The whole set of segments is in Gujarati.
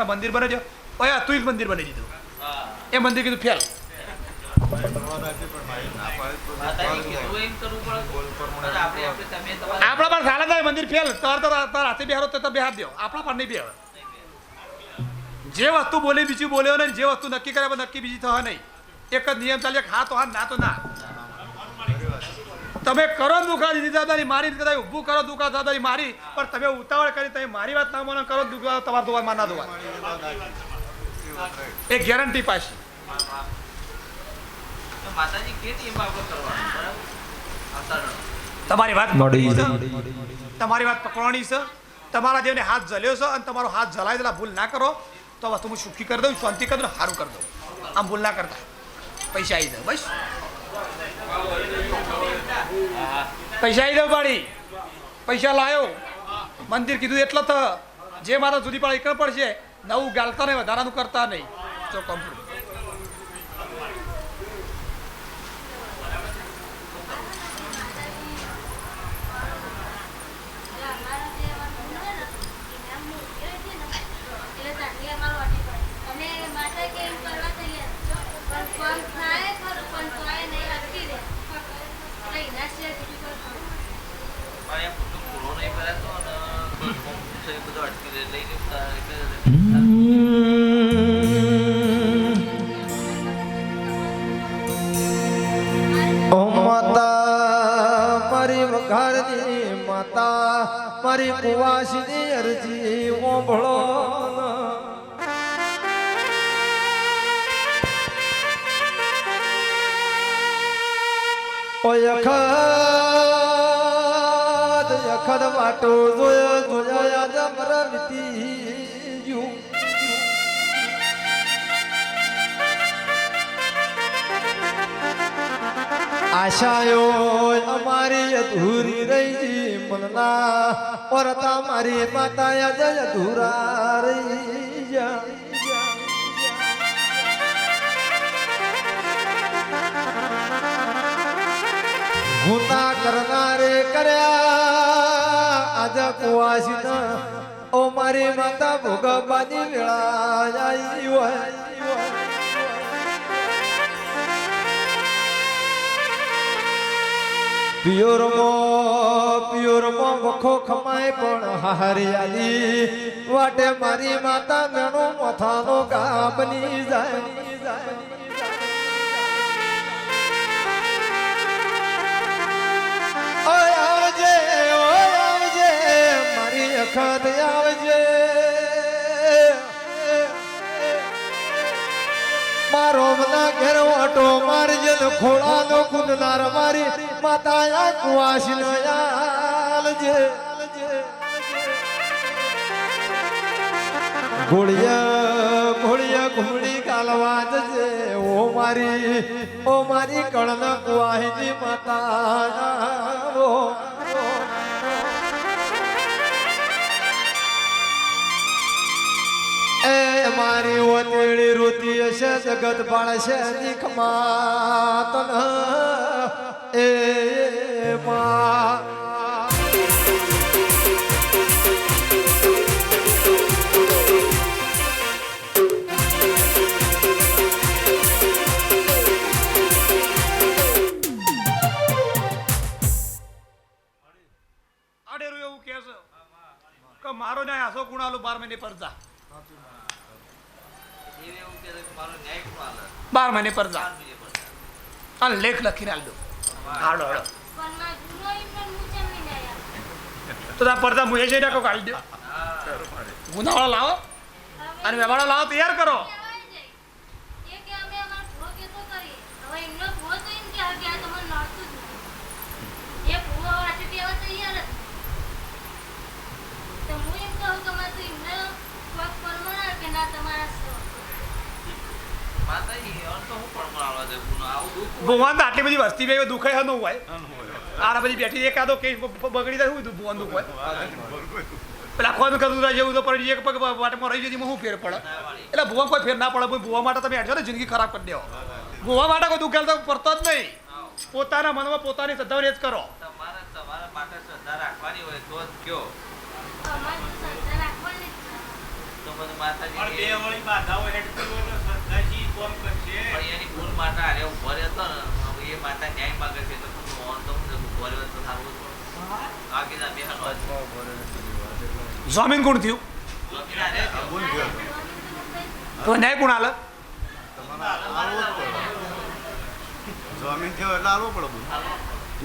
આખા મંદિર બને છે. ઓય તું જ મંદિર બની દીધું એ મંદિર કીધું ફેલ. આપણે પણ ચાલે થાય મંદિર ફેલ. તાર તો તાર હાથે બેહારો તો બેહાર દ્યો. આપણા પણ નહીં બેહાર જે વસ્તુ બોલી બીજી બોલ્યો નહીં જે વસ્તુ નક્કી કરે નક્કી બીજી થવા નહીં. એક જ નિયમ ચાલે હા તો હા ના તો ના. તમે કરો દુખા દાદાની મારી કદાચ ઊભું કરો દુખા જવાબદારી મારી. પણ તમે ઉતાવળ કરી તમે મારી વાત ના માનો કરો દુખા તમારા દુવા માના દુવા એ ગેરંટી પાછી. માતાજી કે એમ આપણે કરવાનું તમારી વાત. તમારી વાત પકડવાની છે? તમારા દેવને હાથ જલ્યો છે અને તમારો હાથ જલાય દેલા ભૂલ ના કરો તો વસ્તુ હું સુખી કરી દઉં શાંતિ કરી દઉં સારું કરી દઉં. આમ ભૂલ ના કરતા. પૈસા આવી જાય બસ. પૈસા આવી દઉં પાડી. પૈસા લાયો. મંદિર કીધું એટલે તો જે મારા જુદી પાડી એકડ પડશે. નવું ગાલતા નહીં વધારાનું કરતા નહીં. તો કમ્પ્લીટ બધું અટકી લઈને માતા મારી કુવાસની અરજી ઓંભળો ઓ યખદ યખદ વાટો જોયો વીતી ગયું આશાયો અમારી અધૂરી રહી મનના પરતા મારી માતા અજય અધૂરા રહી જા ગુના કરનારે કર્યા, આજ કુવાસી ઓ મારી માતા ભોગવવાની વેળા આવી હોય પિયોર મો વખો ખમાય પણ હારિયાલી વાટે મારી માતા મેણો મથાનો ગા બની જાય. અખત આવજે. મારો મના ઘેર ઓટો મારજે ને ખોળાનો કુંડનાર મારી માતા આ નો આલજે. ઘોડિયા ઘોડિયા ઘોડી કાલવા જજે. ઓ મારી ઓ મારી કણના કુવાહીની માતા. મારી ઓતેડી રૂતિ હશે, જગત પાળશે દીખમાં તન એ મા છે મારો ન્યાય આસો ગુણાલો બાર મહિને પરજા દેવ એવું કહે છે કે મારો ન્યાય કોણ આલે? બાર મહિને પર. અને લેખ લખીને આલ દો. હાડો હાડો. તો આ પડદા મુએ જઈને કાઢી દો. ગુનાવાળા લાવો. અને વેવાળા લાવો તૈયાર કરો માતાજી, હવે તો હું પણ મળવા દે ગુનો. આવું દુઃખ હોય. ભગવાન તો આટલી બધી વસ્તી બે દુખાય હનું હોય. આરા બધી બેઠી એકાદો કેસ બગડી જાય શું ભગવાન દુખ હોય. પેલા કરતું કદું જેવું તો પડી એક પગ વાટમાં રહી જતી હું ફેર પડે? એટલે ભૂવા કોઈ ફેર ના પડે ભૂવા માટે તમે હેઠો ને જિંદગી ખરાબ કરી દેવો. ભૂવા માટે કોઈ દુખાલ તો પડતો જ નહીં. પોતાના મનમાં પોતાની શ્રદ્ધા રેજ કરો. તમારે તમારા માટે શ્રદ્ધા રાખવાની હોય તો જ કયો. તો માતાજી બે વળી બાધાઓ હેઠળ હોય એટલે શ્રદ્ધાજી કોમ કરશે? પણ એની ભૂલ માતા હારે ઊભો રહ્યો ને એ માતા ન્યાય માગે છે તો હું મોહન તો હું ઊભો રહ્યો તો સારું હતું આ કીધા બે હાલ જમીન કોણ થયું? તો ન્યાય કોણ હાલે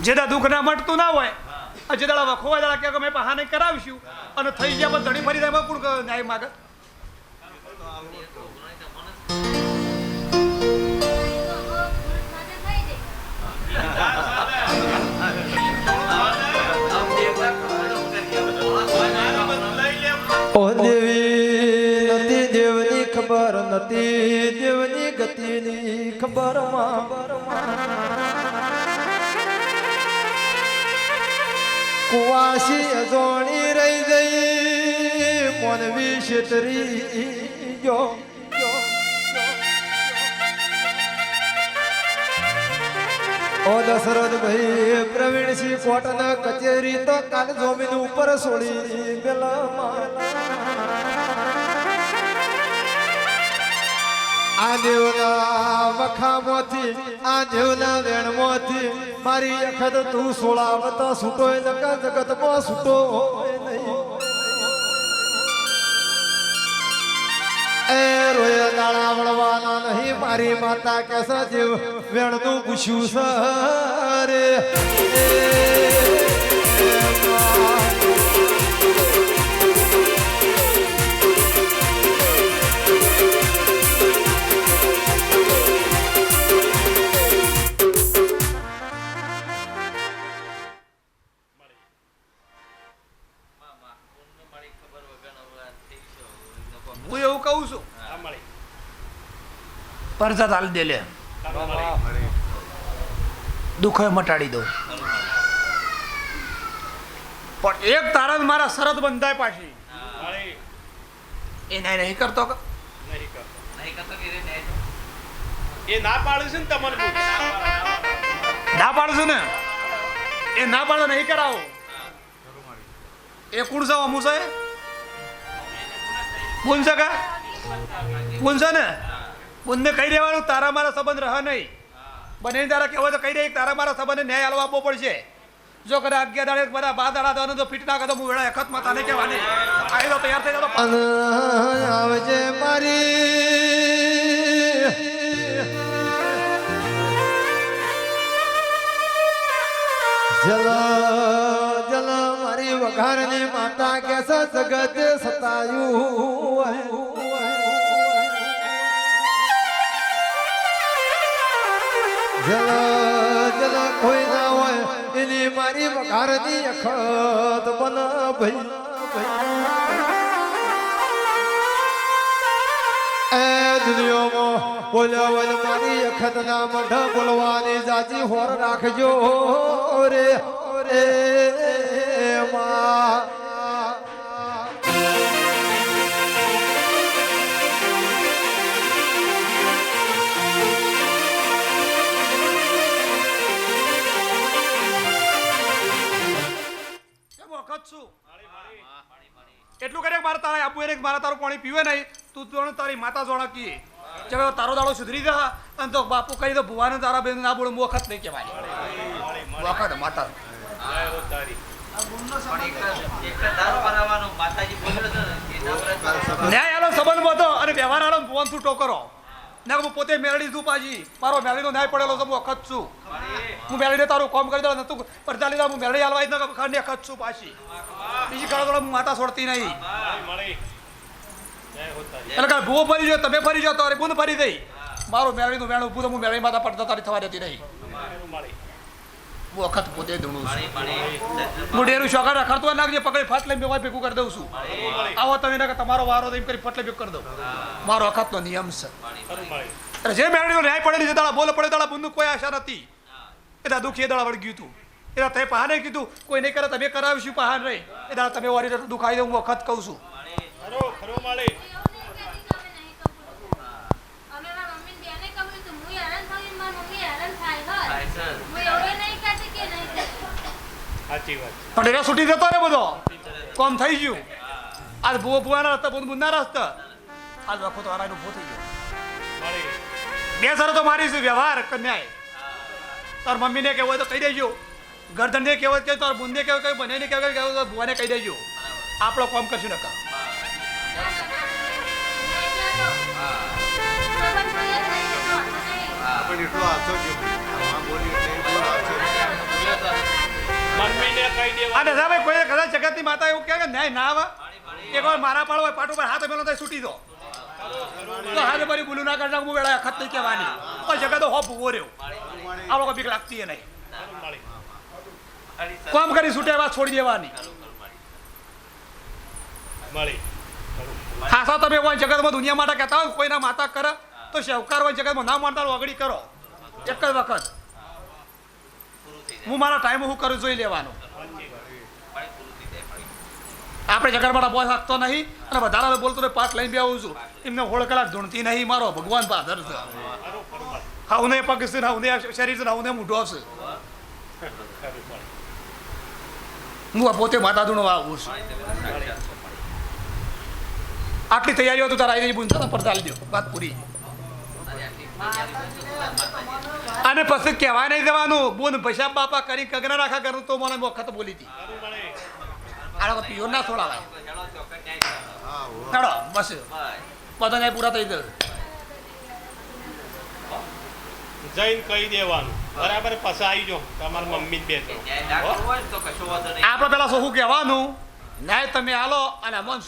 જે દુઃખ ના મટતું ના હોય જે દાડા વખો હોય દાડા કે અમે પહાને કરાવીશું અને થઈ ગયા પણ ધણી ફરી જાય કોણ ન્યાય માગે? ઓ દેવી નથી દેવની ખબર નથી દેવની ગતિની ખબર કુવાસી અજોણી રહી જઈ મોનવી છેતરી જો ઓ દશરથ ભાઈ પ્રવીણસિંહ કોટના કચેરી તો કાલ જમીન ઉપર છોડી આ દેવના વખામાંથી, આ દેવના વેણમાંથી મારી અખત તું સોળાવતા છૂટો જગત જગતમાં છૂટો દાણા વળવાના નહીં મારી માતા કેસા જીવ વેણનું પૂછ્યું સરે હું એવું કહું છું. પરસાદ હાલ દે લે. દુઃખ મટાડી દઉં પણ એક તારા મારા શરત બંધાય પાછી. એ નહીં નહીં કરતો એ ના પાડે છે ને તમારે. ના પાડશું ને? એ ના પાડો નહીં કરાવો. એ કોણ છે અમુ છે કોણ છે કા? કોણ છે ને? કોણને કહી દેવાનું, તારા મારા સંબંધ રહે નહીં. બને તારા કહેવાય તો કહી દે, તારા મારા સંબંધને ન્યાય આલવો આપવો પડશે. જો કદાચ અગિયાર દાડે બધા બાર દાડા દવાનું તો ફીટ ના કરતો હું વેળા અખત માતા તને કહેવાની. આવી તો તૈયાર થઈ જતો આવજે મારી. જલ જલ, મારી વઘારની માતા કેસ જગત સતાયું જલ જલ, કોઈ ના હોય મારી વઘારની અખત બન ભાઈ. એ દુનિયામાં મારી અખત મઢ બોલવાની જાજી હોર રાખજો રે રે. પીવે નહીં, તું તું તારી માતા જોણા કી ચાલો તારો દાડો સુધરી જા અને તો બાપુ કહી દો ભુવાને તારા બેન ના બોલું વખત નહીં કહેવાય. વખત માતા. હતો. ન્યાય આલો સંબંધ બધો અને વ્યવહાર આલો ફોન તું ટોકરો ના હું પોતે મેળડી છું પાજી મારો મેળડીનો ન્યાય પડેલો છે, હું વખત છું. હું મેળડીને તારું કામ કરી દઉં તું પડતા લીધા, હું મેળડી હાલવા જ ખાંડી વખત છું પાછી. બીજી ઘણા હું માતા છોડતી નહીં મળી મળી જય હો તારી એટલે કાલે ભૂવો ફરી જાઓ તમે ફરી જાઓ તમારે બુંદ ફરી દઈ મારું મેળવીનું વેણ ઊભું તો હું મેળવી માતા પડતા તારી થવા જતી નહીં હું વખત પોતે ધૂણું છું. હું ડેરું શોખા રખડતો નાખજે પકડી ફાટ લઈને બેવાય ભેગું કરી દઉં છું. આવો તમે ના તમારો વારો એમ કરી ફટલે ભેગું કરી દઉં. મારો વખતનો નિયમ છે. એટલે જે મેળવીનો ન્યાય પડેલી છે દાડા બોલ પડે દાડા બુંદુ કોઈ આશા નથી. એ દાદા દુઃખ એ દાડા વળગ્યું હતું એ દાડા તે પહાને કીધું કોઈ નહીં કરે તમે કરાવીશું પહાન રહી. એ દાડા તમે વારી દુઃખ આવી દઉં હું વખત કહું છું. ખરો ખરો મળી અમે મારા મમ્મીને બેને કહ્યું હતું, હું હેરાન થયું ને મારી મમ્મી હેરાન થાય હોય. થાય છે. હું એવું નહીં કહેતી કે નહીં કહેતી. સાચી વાત પણ એટલે છૂટી જતો રે બધો. કોમ થઈ ગયું. આજ ભૂવો ભૂવાના રસ્તા બધું બુંદના રસ્તા. આજ વખો તો હારા ભૂ થઈ ગયો. બે સર તો મારી છે વ્યવહાર કન્યાય તાર મમ્મીને કહેવું હોય તો કહી દેજો. ગરદનને કહેવું હોય કે તાર બુંદને કહેવું કે બંનેને કહેવું કે કહેવું તો ભૂવાને કહી દેજો. આપણો કોમ કરશું નકા. પણ એટલો આછો અને સાહેબ કોઈ કદાચ જગતની માતા એવું કે ન્યાય ના આવે. એક વાર મારા પાડો હોય, પાટ ઉપર હાથ મેલો તો છૂટી દો. તો હાથે મારી ભૂલું ના કરતા હું વેળા ખત નહીં કહેવાની. પણ જગત હો ભૂવો રહ્યો. આ લોકો બીક લાગતી નહીં. કોમ કરી છૂટે વાત છોડી દેવાની. ખાસા તમે કોઈ જગતમાં દુનિયા માટે કહેતા હોય, કોઈના માતા કરે, તો શેવકાર હોય, જગતમાં ના માનતા અગડી કરો. એક જ વખત. પૂરું હું મારા ટાઈમ હું કરું જોઈ લેવાનો. આપણે જગતમાં બોય હાકતો નહીં અને વધારાને બોલતો હોય પાક લઈને બે આવું છું. એમને હોળ કલાક ધૂણતી નહીં, મારો ભગવાન પાધર છે. હાઉને પગ છે ને હાઉને શરીર છે ને હાઉને મૂઢો છે. હું પોતે માતા ધૂણવા આવું છું. આટલી તૈયારીઓ તો તારા આવી બુંદા પર દો. વાત પૂરી. અને પછી કહેવાય નહીં દેવાનું. બોન પૈસા બાપા કરી કગના રાખા કરું તો મને વખત બોલી હતી. આ લોકો ના છોડાવાય. હેડો બસ. બધા પૂરા થઈ ગયો. જઈને કહી દેવાનું. બરાબર પછી આવી જાઓ. તમારા મમ્મી બે ન્યાય ના કરવો હોય ને તો કશો વાંધો નહીં. આપણે પેલા શું કહેવાનું? ન્યાય તમે હાલો અને અમન